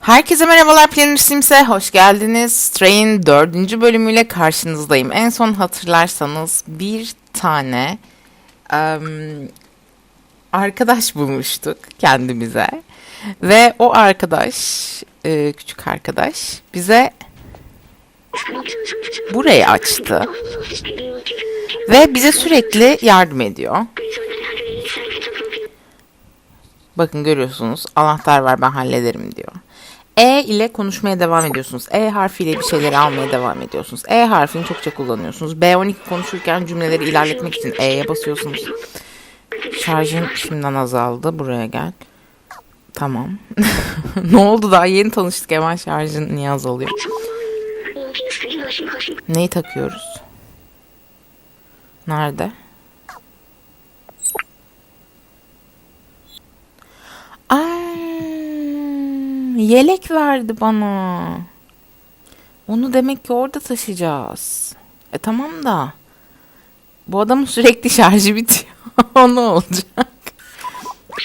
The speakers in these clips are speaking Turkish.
Herkese merhabalar Planner Sims'e hoş geldiniz. Stray'in dördüncü bölümüyle karşınızdayım. En son hatırlarsanız bir tane em, arkadaş bulmuştuk kendimize. Ve o arkadaş, e, küçük arkadaş bize burayı açtı. Ve bize sürekli yardım ediyor. Bakın görüyorsunuz anahtar var ben hallederim diyor. E ile konuşmaya devam ediyorsunuz. E harfiyle bir şeyleri almaya devam ediyorsunuz. E harfini çokça kullanıyorsunuz. B12 konuşurken cümleleri ilerletmek için E'ye basıyorsunuz. Şarjın şimdiden azaldı. Buraya gel. Tamam. ne oldu daha yeni tanıştık hemen şarjın niye azalıyor? Neyi takıyoruz? Nerede? Yelek verdi bana. Onu demek ki orada taşıyacağız. E tamam da. Bu adamın sürekli şarjı bitiyor. ne olacak?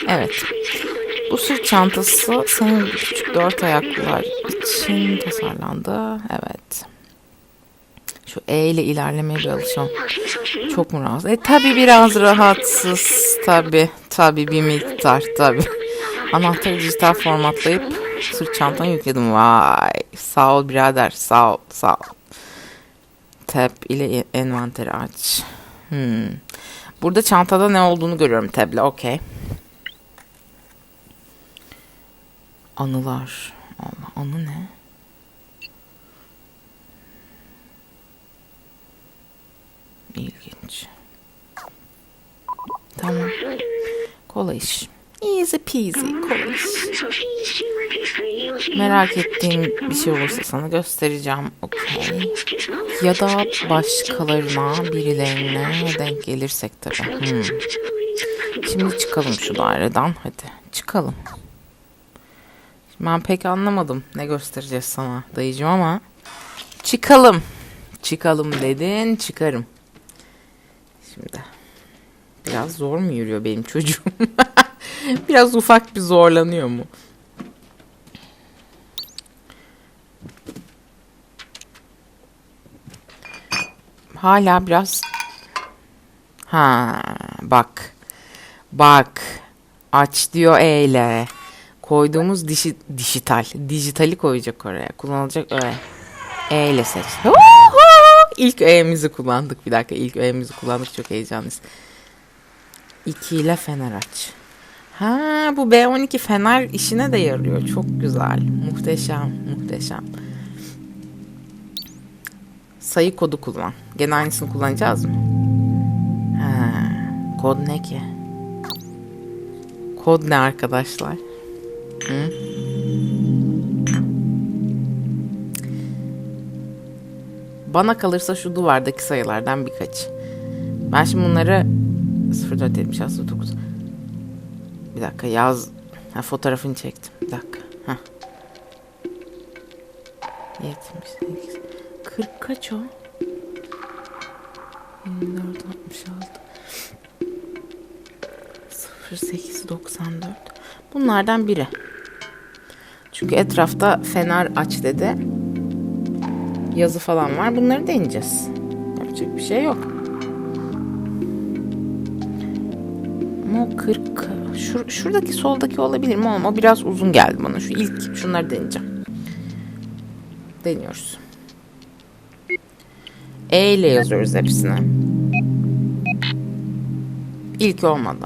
Evet. Bu sırt çantası senin küçük dört ayaklılar için tasarlandı. Evet. Şu E ile ilerlemeye bir alışalım. Çok mu rahatsız? E tabi biraz rahatsız. Tabi tabi bir miktar tabi. Anahtarı dijital formatlayıp sırt çantana yükledim. Vay sağ ol birader sağ ol sağ ol. Tab ile envanteri aç. Hmm. Burada çantada ne olduğunu görüyorum tab'le okey. Anılar. Allah anı ne? İlginç. Tamam. Kolay iş. Easy peasy. Kolay iş. Merak ettiğim bir şey olursa sana göstereceğim. Okey. Ya da başkalarına, birilerine denk gelirsek tabii. Hmm. Şimdi çıkalım şu daireden. Hadi çıkalım. Şimdi ben pek anlamadım ne göstereceğiz sana dayıcım ama çıkalım. Çıkalım dedin çıkarım. Şimdi biraz zor mu yürüyor benim çocuğum? biraz ufak bir zorlanıyor mu? Hala biraz Ha bak. Bak. Aç diyor E ile. Koyduğumuz dişi, dijital. Dijitali koyacak oraya. Kullanılacak öyle. E ile seç. Huhu! İlk E'mizi kullandık. Bir dakika ilk E'mizi kullandık. Çok heyecanlıyız. 2 ile fener aç. Ha bu B12 fener işine de yarıyor. Çok güzel. Muhteşem. Muhteşem. Sayı kodu kullan. Gene aynısını kullanacağız mı? Ha, kod ne ki? Kod ne arkadaşlar? Hı? Bana kalırsa şu duvardaki sayılardan birkaç. Ben şimdi bunları 0476 9 Bir dakika yaz. Ha, fotoğrafını çektim. Bir dakika. Ha. 78 40 kaç o? 24 66 08 94 Bunlardan biri. Çünkü etrafta fener aç dedi. Yazı falan var. Bunları deneyeceğiz. Yapacak bir şey yok. Ama o 40 Şur şuradaki soldaki olabilir mi? Oğlum, o biraz uzun geldi bana. Şu ilk şunları deneyeceğim. Deniyoruz. E ile yazıyoruz hepsini. İlk olmadı.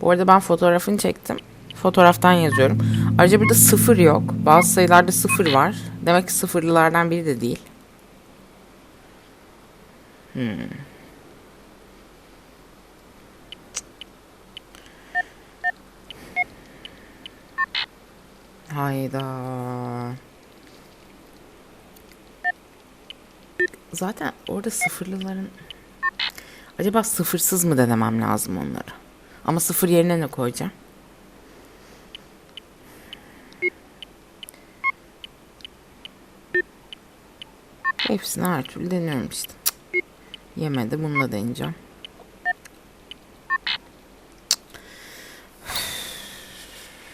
Bu arada ben fotoğrafını çektim. Fotoğraftan yazıyorum. Ayrıca burada sıfır yok. Bazı sayılarda sıfır var. Demek ki sıfırlılardan biri de değil. Hmm. Hayda. Zaten orada sıfırlıların... Acaba sıfırsız mı denemem lazım onları? Ama sıfır yerine ne koyacağım? Hepsini her türlü deniyorum işte. Yemedi. Bunu da deneyeceğim.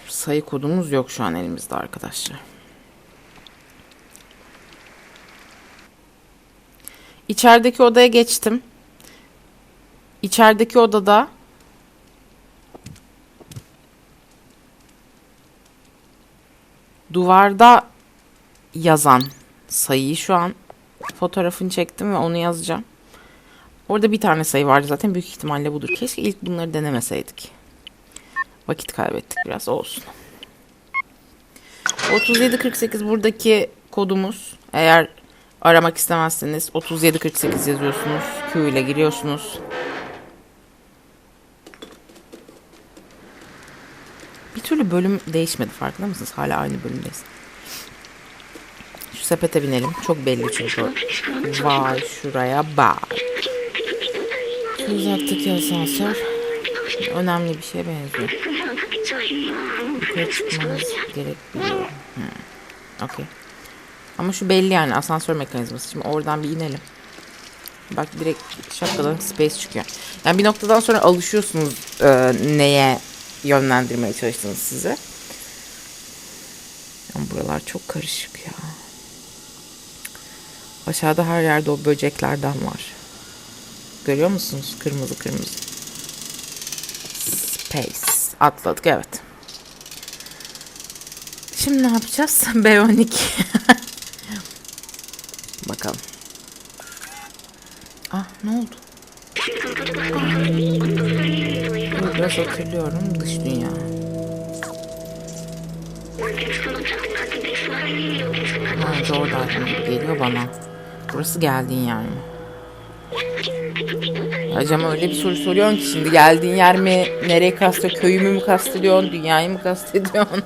Sayı kodumuz yok şu an elimizde arkadaşlar. İçerideki odaya geçtim. İçerideki odada duvarda yazan sayıyı şu an fotoğrafını çektim ve onu yazacağım. Orada bir tane sayı vardı zaten büyük ihtimalle budur. Keşke ilk bunları denemeseydik. Vakit kaybettik biraz olsun. 3748 buradaki kodumuz. Eğer aramak istemezseniz 3748 yazıyorsunuz. Q ile giriyorsunuz. Bir türlü bölüm değişmedi farkında mısınız? Hala aynı bölümdeyiz. Şu sepete binelim. Çok belli çünkü. Vay şuraya bak. Uzaktaki asansör önemli bir şeye benziyor. Yukarı çıkmanız gerek biliyorum. Hmm. Okey. Ama şu belli yani asansör mekanizması. Şimdi oradan bir inelim. Bak direkt şapkadan space çıkıyor. Yani bir noktadan sonra alışıyorsunuz e, neye yönlendirmeye çalıştığınız size. Ama buralar çok karışık ya. Aşağıda her yerde o böceklerden var. Görüyor musunuz? Kırmızı kırmızı. Space. Atladık evet. Şimdi ne yapacağız? B12. Bakalım. Ah ne oldu? Biraz hatırlıyorum dış dünya. Ha, gibi geliyor bana. Burası geldiğin yer mi? Acaba öyle bir soru soruyorsun ki şimdi geldiğin yer mi? Nereye kastediyorsun? Köyümü mü kastediyorsun? Dünyayı mı kastediyorsun?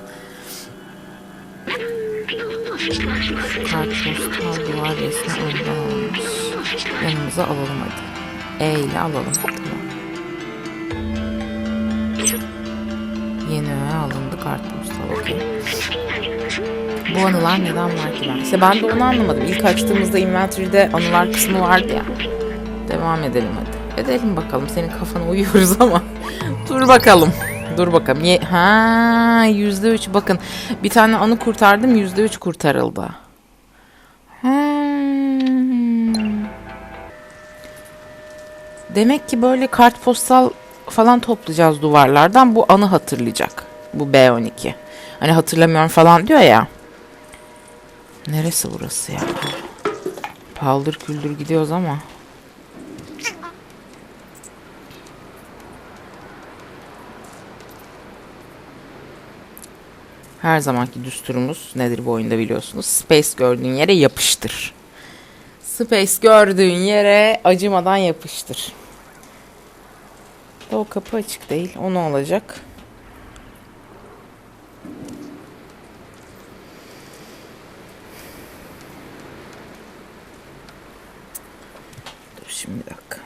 Kartpostal duvar resmi ondan alınmış. Yanımıza alalım hadi. E ile alalım. Tamam. Yeni öğe alındı kartpostal. Okey. Bu anılar neden var ki ben? İşte ben de onu anlamadım. İlk açtığımızda inventory'de anılar kısmı vardı ya. Devam edelim hadi. Edelim bakalım. Senin kafana uyuyoruz ama. Dur bakalım. Dur bakalım. Ye ha yüzde üç. Bakın bir tane anı kurtardım. Yüzde üç kurtarıldı. Demek ki böyle kartpostal falan toplayacağız duvarlardan. Bu anı hatırlayacak. Bu B12. Hani hatırlamıyorum falan diyor ya. Neresi burası ya? Paldır küldür gidiyoruz ama. Her zamanki düsturumuz nedir bu oyunda biliyorsunuz. Space gördüğün yere yapıştır. Space gördüğün yere acımadan yapıştır. Da o kapı açık değil. O ne şimdi bir dakika.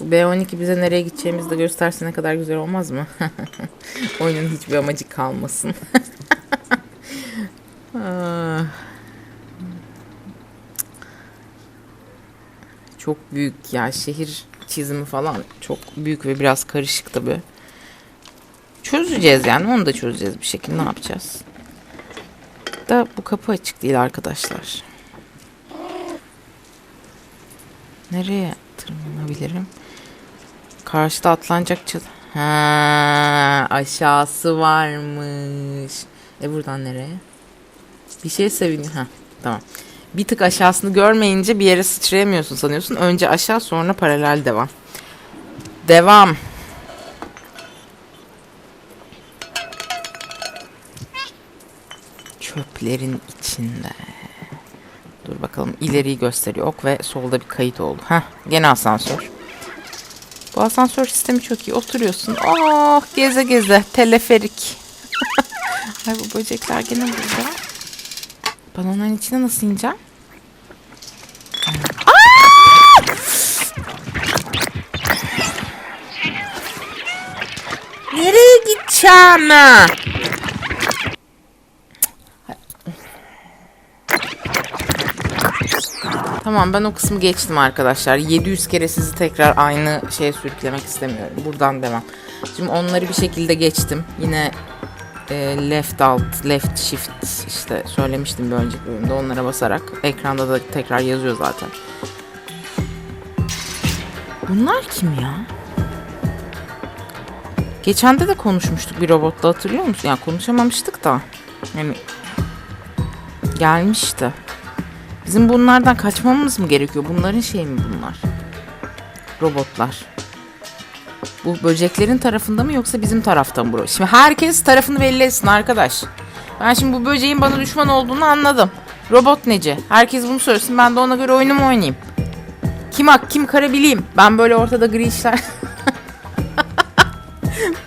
Bu B12 bize nereye gideceğimizi de gösterse ne kadar güzel olmaz mı? Oyunun hiçbir amacı kalmasın. Ah. çok büyük ya şehir çizimi falan çok büyük ve biraz karışık tabi. Çözeceğiz yani onu da çözeceğiz bir şekilde ne yapacağız? Da bu kapı açık değil arkadaşlar. Nereye tırmanabilirim? Karşıda atlanacak çat. Ha, aşağısı varmış. E buradan nereye? Bir şey seviniyor. Ha, tamam. Bir tık aşağısını görmeyince bir yere sıçrayamıyorsun sanıyorsun. Önce aşağı sonra paralel devam. Devam. Çöplerin içinde. Dur bakalım ileriyi gösteriyor ok ve solda bir kayıt oldu. Heh, gene asansör. Bu asansör sistemi çok iyi. Oturuyorsun. Oh geze geze. Teleferik. Ay bu böcekler gene burada. Ben onların içine nasıl ineceğim? Nereye gideceğim? Tamam ben o kısmı geçtim arkadaşlar. 700 kere sizi tekrar aynı şeye sürüklemek istemiyorum. Buradan devam. Şimdi onları bir şekilde geçtim. Yine e, left alt, left shift işte söylemiştim bir önceki bölümde onlara basarak. Ekranda da tekrar yazıyor zaten. Bunlar kim ya? Geçen de de konuşmuştuk bir robotla hatırlıyor musun? Yani konuşamamıştık da. Yani gelmişti. Bizim bunlardan kaçmamız mı gerekiyor? Bunların şey mi bunlar? Robotlar. Bu böceklerin tarafında mı yoksa bizim tarafta mı bu? Şimdi herkes tarafını belli etsin arkadaş. Ben şimdi bu böceğin bana düşman olduğunu anladım. Robot neci? Herkes bunu söylesin. Ben de ona göre oyunumu oynayayım. Kim hak kim kara bileyim. Ben böyle ortada gri işler...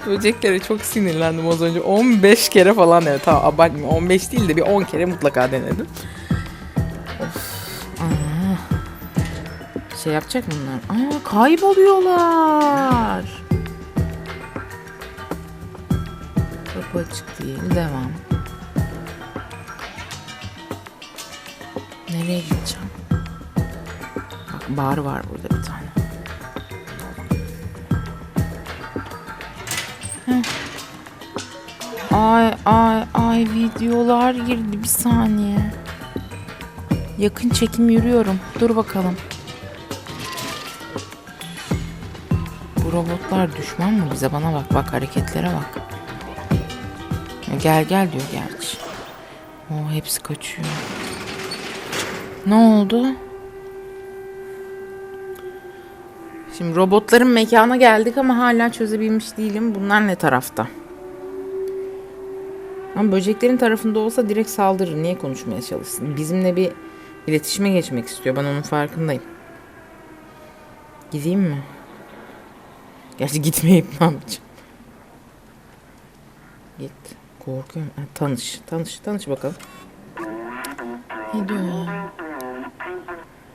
Böceklere çok sinirlendim az önce. 15 kere falan evet. Tamam abartmayayım. 15 değil de bir 10 kere mutlaka denedim. Şey yapacak mı bunlar? Aa kayboluyorlar. Kapı açık değil. Devam. Nereye gideceğim? Bak bar var burada bir tane. Ay ay ay videolar girdi bir saniye. Yakın çekim yürüyorum. Dur bakalım. Bu robotlar düşman mı bize? Bana bak bak hareketlere bak. Gel gel diyor gerçi. O hepsi kaçıyor. Ne oldu? Şimdi robotların mekana geldik ama hala çözebilmiş değilim. Bunlar ne tarafta? Ama böceklerin tarafında olsa direkt saldırır. Niye konuşmaya çalışsın? Bizimle bir iletişime geçmek istiyor. Ben onun farkındayım. Gideyim mi? Gerçi gitmeyip ne yapacağım? Git. Korkuyorum. Ha, tanış. Tanış. Tanış bakalım. Ne diyor ya?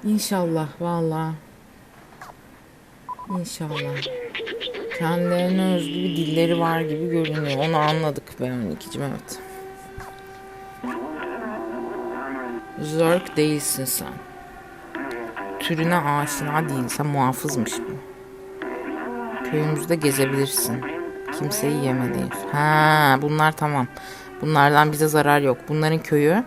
İnşallah valla. İnşallah. Kendilerine özgü bir dilleri var gibi görünüyor. Onu anladık be 12'cim evet. Zörk değilsin sen. Türüne aşina değilsen muhafızmış bu. Köyümüzde gezebilirsin. Kimseyi yemediğin. Ha, bunlar tamam. Bunlardan bize zarar yok. Bunların köyü.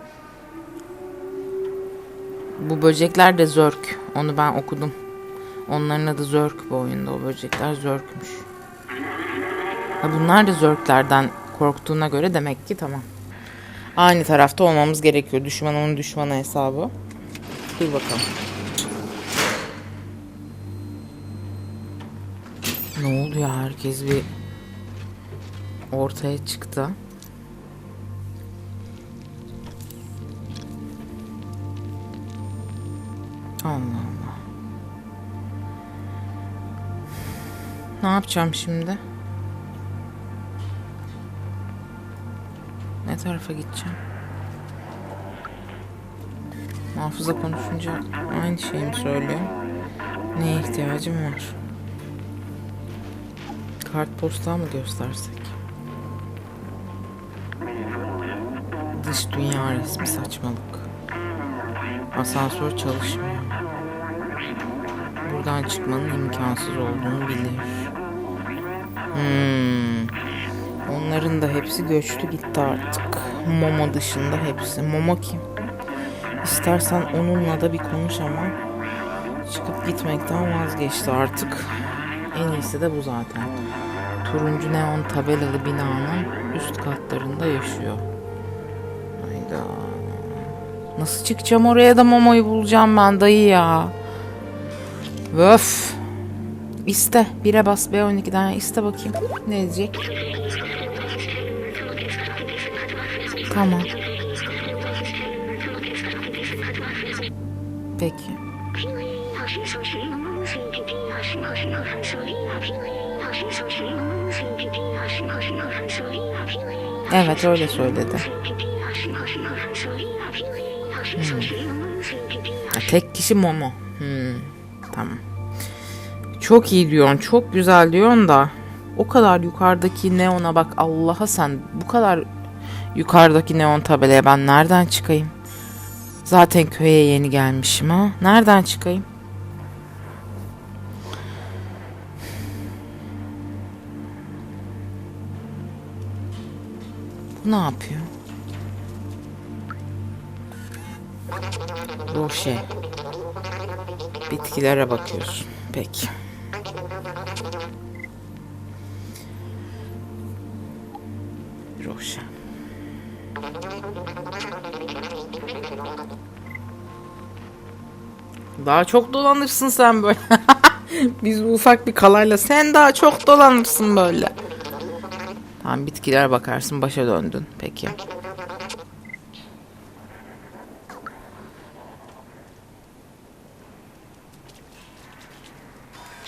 Bu böcekler de zörk. Onu ben okudum. Onların adı Zörk bu oyunda. O böcekler Zörk'müş. Ha bunlar da Zörklerden korktuğuna göre demek ki tamam. Aynı tarafta olmamız gerekiyor. Düşmanın düşmanı hesabı. Dur bakalım. Ne oldu ya herkes bir ortaya çıktı. Allah Allah. Ne yapacağım şimdi? Ne tarafa gideceğim? Hafıza konuşunca aynı şeyi mi söylüyor? Neye ihtiyacım var? Kartpostal mı göstersek? Dış dünya resmi saçmalık. Asansör çalışmıyor. Buradan çıkmanın imkansız olduğunu bilir. Hmm. Onların da hepsi göçtü gitti artık. Momo dışında hepsi. Momo kim? İstersen onunla da bir konuş ama çıkıp gitmekten vazgeçti artık. En iyisi de bu zaten. Turuncu neon tabelalı binanın üst katlarında yaşıyor. Hayda. Nasıl çıkacağım oraya da Momo'yu bulacağım ben dayı ya. Öf. İste. Bire bas B12'den iste bakayım. Ne diyecek? Tamam. Peki. Evet öyle söyledi. Hmm. Tek kişi Momo. Hmm. Tamam. Çok iyi diyorsun. Çok güzel diyorsun da. O kadar yukarıdaki neona bak Allah'a sen bu kadar yukarıdaki neon tabelaya ben nereden çıkayım? Zaten köye yeni gelmişim ha. Nereden çıkayım? Ne yapıyor? Roşe. Bitkilere bakıyorsun. Peki. Roşe. Daha çok dolanırsın sen böyle. Biz bu ufak bir kalayla sen daha çok dolanırsın böyle. Tamam bitkiler bakarsın başa döndün. Peki.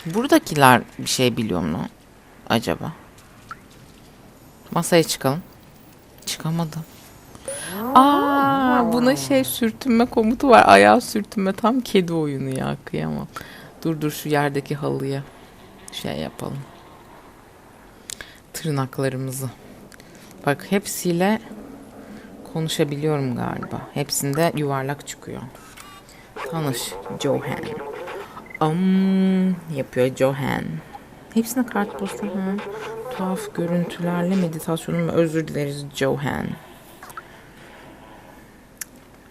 Buradakiler bir şey biliyor mu acaba? Masaya çıkalım. Çıkamadım. Aa, buna şey sürtünme komutu var. Ayağı sürtünme tam kedi oyunu ya kıyamam. Dur dur şu yerdeki halıya şey yapalım. Tırnaklarımızı. Bak hepsiyle konuşabiliyorum galiba. Hepsinde yuvarlak çıkıyor. Tanış Johan. Um, yapıyor Johan. Hepsine kartpostal ha. Tuhaf görüntülerle meditasyonum özür dileriz Johan.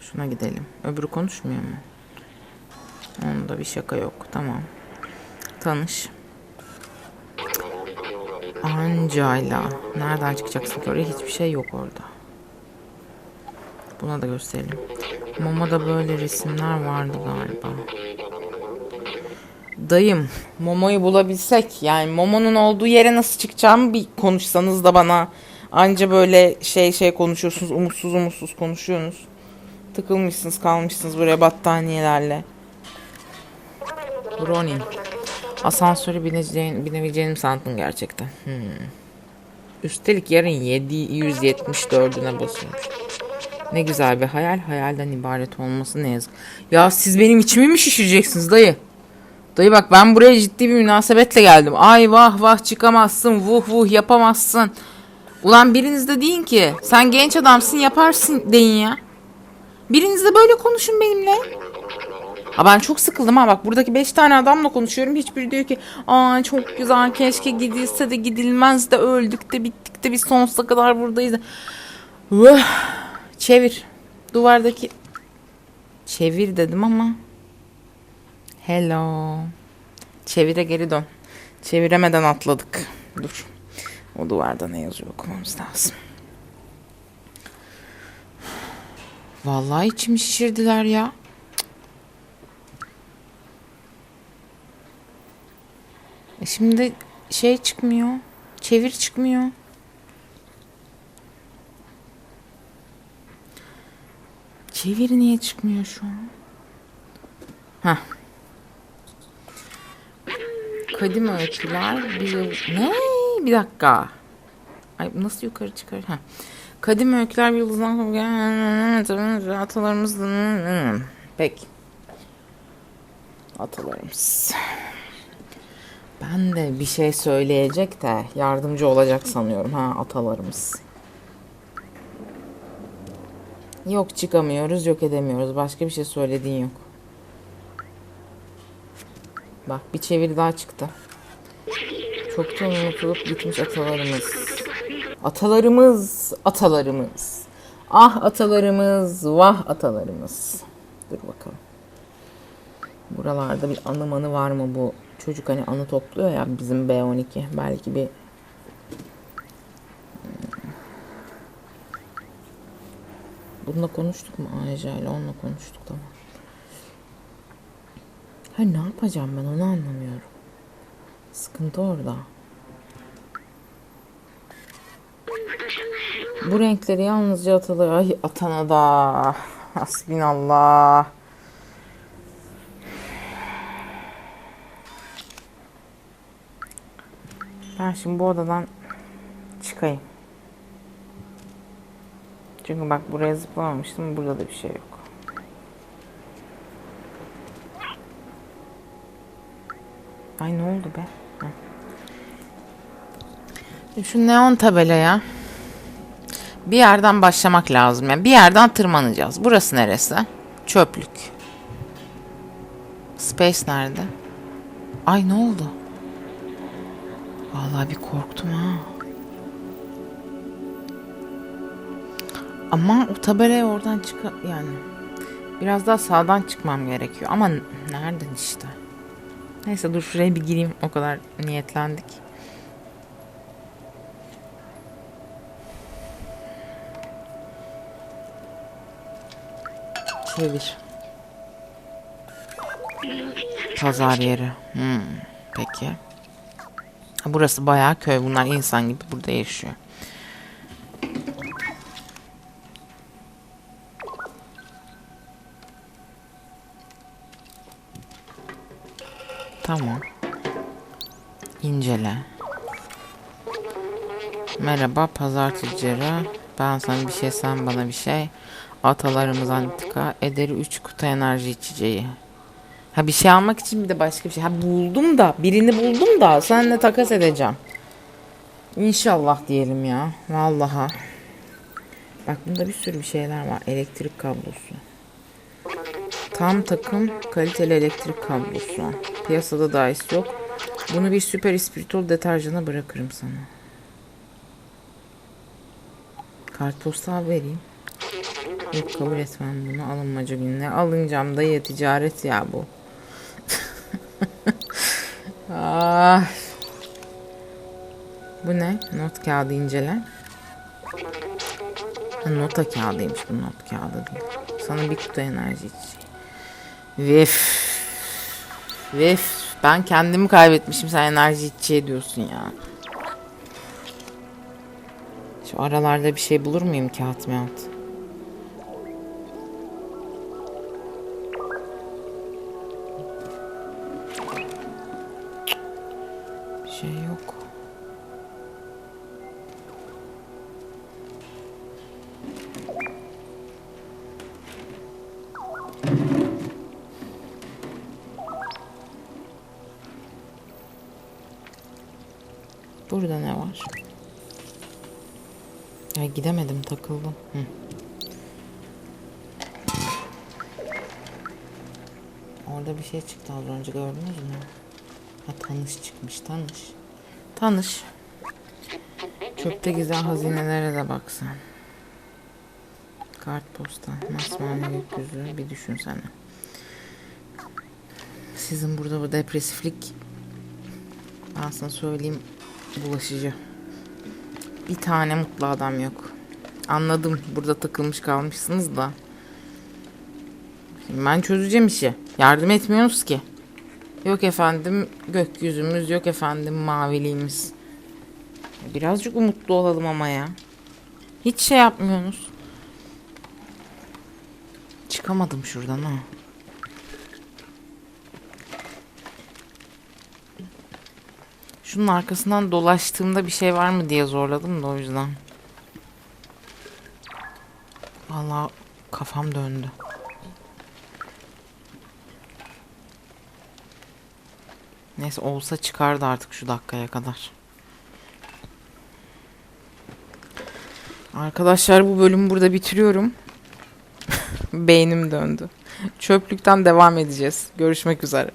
Şuna gidelim. Öbürü konuşmuyor mu? Onda bir şaka yok. Tamam. Tanış. Ancayla. Nereden çıkacaksın ki oraya? Hiçbir şey yok orada. Buna da gösterelim. Momo'da böyle resimler vardı galiba. Dayım, Momo'yu bulabilsek yani Momo'nun olduğu yere nasıl çıkacağımı bir konuşsanız da bana. Anca böyle şey şey konuşuyorsunuz, umutsuz umutsuz konuşuyorsunuz. Tıkılmışsınız, kalmışsınız buraya battaniyelerle. Ronin. Asansöre bineceğin, binebileceğini sandım gerçekten. Hmm. Üstelik yarın 774'üne basıyormuş. Ne güzel bir hayal. Hayalden ibaret olması ne yazık. Ya siz benim içimi mi şişireceksiniz dayı? Dayı bak ben buraya ciddi bir münasebetle geldim. Ay vah vah çıkamazsın. Vuh vuh yapamazsın. Ulan biriniz de deyin ki sen genç adamsın yaparsın deyin ya. Biriniz de böyle konuşun benimle. Ha ben çok sıkıldım ha bak buradaki 5 tane adamla konuşuyorum. Hiçbiri diyor ki aa çok güzel keşke gidilse de gidilmez de öldük de bittik de biz sonsuza kadar buradayız. da." Vıh. Çevir. Duvardaki çevir dedim ama Hello. Çevire geri dön. Çeviremeden atladık. Dur. O duvarda ne yazıyor okumamız lazım. Vallahi içimi şişirdiler ya. Şimdi şey çıkmıyor. Çevir çıkmıyor. Çevir niye çıkmıyor şu an? Heh. Kadim öyküler bir. Ne? Bir dakika. Ay nasıl yukarı çıkar? Ha. Kadim öyküler bir yıldızdan atalarımız Peki. Atalarımız. Ben de bir şey söyleyecek de yardımcı olacak sanıyorum ha atalarımız. Yok çıkamıyoruz, yok edemiyoruz. Başka bir şey söylediğin yok. Bak bir çeviri daha çıktı. Çoktan unutulup gitmiş atalarımız. Atalarımız, atalarımız. Ah atalarımız, vah atalarımız. Dur bakalım. Buralarda bir anı manı var mı bu? Çocuk hani anı topluyor ya bizim B12. Belki bir Bununla konuştuk mu Ayca ile onunla konuştuk tamam. Ha ne yapacağım ben onu anlamıyorum. Sıkıntı orada. Bu renkleri yalnızca atılır. Ay atana da. Hasbinallah. Ben şimdi bu odadan çıkayım. Çünkü bak buraya zıplamamıştım. Burada da bir şey yok. Ay ne oldu be? Heh. Şu neon tabelaya bir yerden başlamak lazım. Yani bir yerden tırmanacağız. Burası neresi? Çöplük. Space nerede? Ay ne oldu? Vallahi bir korktum ha. Ama o tabelaya oradan çık yani biraz daha sağdan çıkmam gerekiyor ama nereden işte? Neyse dur şuraya bir gireyim o kadar niyetlendik. Çevir. Pazar yeri. Hmm, peki. Burası bayağı köy. Bunlar insan gibi burada yaşıyor. Tamam. İncele. Merhaba pazar tüccarı. Ben sana bir şey sen bana bir şey. Atalarımız antika. Ederi 3 kutu enerji içeceği. Ha bir şey almak için bir de başka bir şey. Ha buldum da birini buldum da seninle takas edeceğim. İnşallah diyelim ya. Vallaha. Bak bunda bir sürü bir şeyler var. Elektrik kablosu. Tam takım kaliteli elektrik kablosu. Piyasada dahisi yok. Bunu bir süper ispiritol deterjana bırakırım sana. Kartpostal vereyim. Yok kabul etmem bunu alınmaca gününe. Alınacağım dayı ticaret ya bu. Ah. Bu ne? Not kağıdı incele. Ha, nota kağıdıymış bu not kağıdı değil. Sana bir kutu enerji içeceği. Vif. Vif. Ben kendimi kaybetmişim sen enerji içeceği diyorsun ya. Şu aralarda bir şey bulur muyum kağıt mağıt? Burada ne var? Ya gidemedim takıldım. Hı. Orada bir şey çıktı az önce gördünüz mü? Ha tanış çıkmış tanış. Tanış. Çöpte gizli hazinelere de baksan. Kartpostal, masmavi gökyüzü bir düşünsene. Sizin burada bu depresiflik ben sana söyleyeyim bulaşıcı. Bir tane mutlu adam yok. Anladım. Burada takılmış kalmışsınız da. Şimdi ben çözeceğim işi. Yardım etmiyorsunuz ki. Yok efendim gökyüzümüz, yok efendim maviliğimiz. Birazcık umutlu olalım ama ya. Hiç şey yapmıyorsunuz. Çıkamadım şuradan ha. Şunun arkasından dolaştığımda bir şey var mı diye zorladım da o yüzden. Vallahi kafam döndü. Neyse olsa çıkardı artık şu dakikaya kadar. Arkadaşlar bu bölümü burada bitiriyorum. Beynim döndü. Çöplükten devam edeceğiz. Görüşmek üzere.